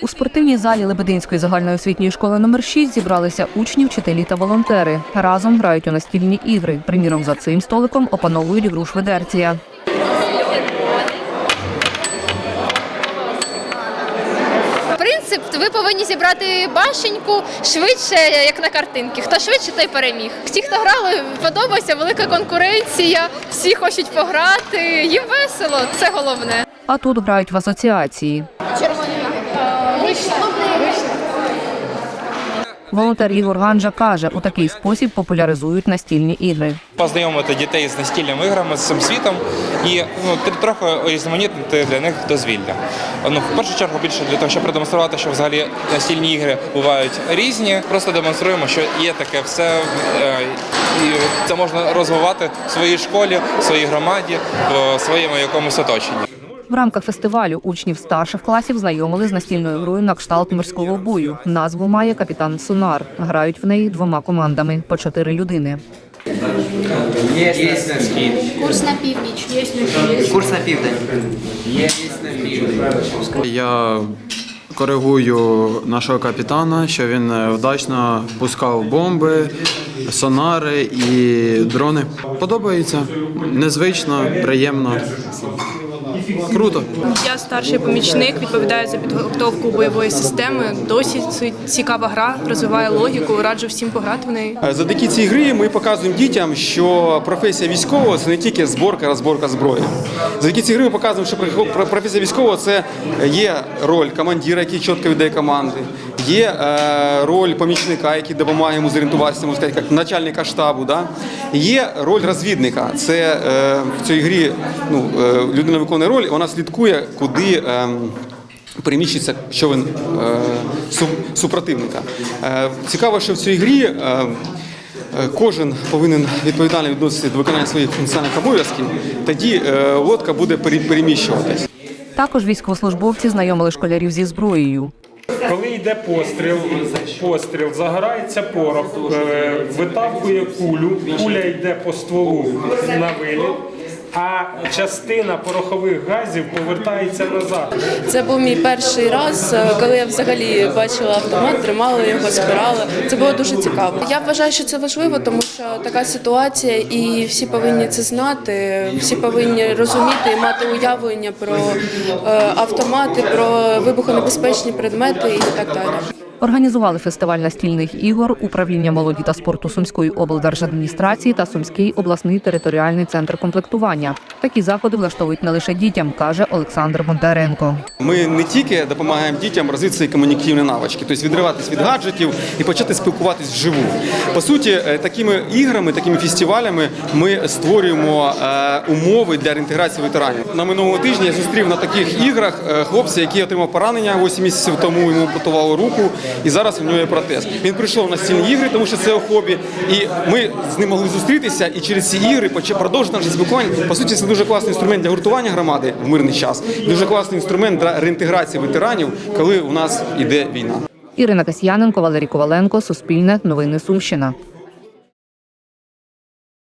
У спортивній залі Лебединської загальноосвітньої школи номер 6 зібралися учні, вчителі та волонтери. Разом грають у настільні ігри. Приміром, за цим столиком опановують гру шведерція. Принцип ви повинні зібрати башеньку швидше, як на картинці. Хто швидше, той переміг. Всі, хто грали, подобається велика конкуренція, всі хочуть пограти. Їм весело, це головне. А тут грають в асоціації. Волонтер Ігор Ганжа каже, у такий спосіб популяризують настільні ігри. познайомити дітей з настільними іграми з цим світом і ну трохи різноманітнити для них дозвілля. Ну в першу чергу більше для того, щоб продемонструвати, що взагалі настільні ігри бувають різні. Просто демонструємо, що є таке все, е, і це можна розвивати в своїй школі, в своїй громаді, в своєму якомусь оточенні. В рамках фестивалю учнів старших класів знайомили з настільною грою на кшталт морського бою. Назву має капітан Сунар. Грають в неї двома командами по чотири людини. Є на схід. Курс на північ. Є Курс на південь. Є на південь. Я коригую нашого капітана, що він е, вдачно пускав бомби, сонари і дрони. Подобається незвично, приємно. Круто. Я старший помічник, відповідаю за підготовку бойової системи. Досі це цікава гра, розвиває логіку. Раджу всім пограти в неї. Е, Завдяки цій грі ми показуємо дітям, що професія військового це не тільки зборка, розборка зброї. Завдяки цій грі ми показуємо, що професія військового це є роль командира, який чітко веде команди, є е, роль помічника, який допомагає йому зорієнтуватися, можна сказати, як начальника штабу. Да? Є роль розвідника. Це е, в цій грі ну, е, людина виконує роль, вона слідкує, куди. Е, переміщується човен е, су- супротивника. Е, цікаво, що в цій грі е, кожен повинен відповідально відноситися до виконання своїх функціональних обов'язків, тоді е, лодка буде пере- переміщуватись. Також військовослужбовці знайомили школярів зі зброєю. Коли йде постріл, постріл, загорається порох, е, витавкує кулю, куля йде по стволу на виліт, а частина порохових газів повертається назад. Це був мій перший раз, е, коли я взагалі бачила автомат, тримала його, збирала. Це було дуже цікаво. Я вважаю, що це важливо, тому що така ситуація, і всі повинні це знати. Всі повинні розуміти і мати уявлення про е, автомати, про вибухонебезпечні предмети і так далі. Організували фестиваль настільних ігор управління молоді та спорту Сумської облдержадміністрації та Сумський обласний територіальний центр комплектування. Такі заходи влаштовують не лише дітям, каже Олександр Бондаренко. Ми не тільки допомагаємо дітям розвити свої комунікативні навички, тобто відриватись від гаджетів і почати спілкуватись вживу. По суті, е, такими іграми, такими фестивалями ми створюємо е, умови для реінтеграції ветеранів. На минулого тижня я зустрів на таких іграх е, хлопця, який отримав поранення 8 місяців тому. Йому ампутували руку, і зараз у нього є протез. Він прийшов на стільні ігри, тому що це його хобі. І ми з ним могли зустрітися і через ці ігри продовжити наше спілкування. По суті, це дуже класний інструмент для гуртування громади в мирний час. Дуже класний інструмент для реінтеграції ветеранів, коли у нас іде війна. Ірина Касьяненко, Валерій Коваленко, Суспільне, Новини Сумщина.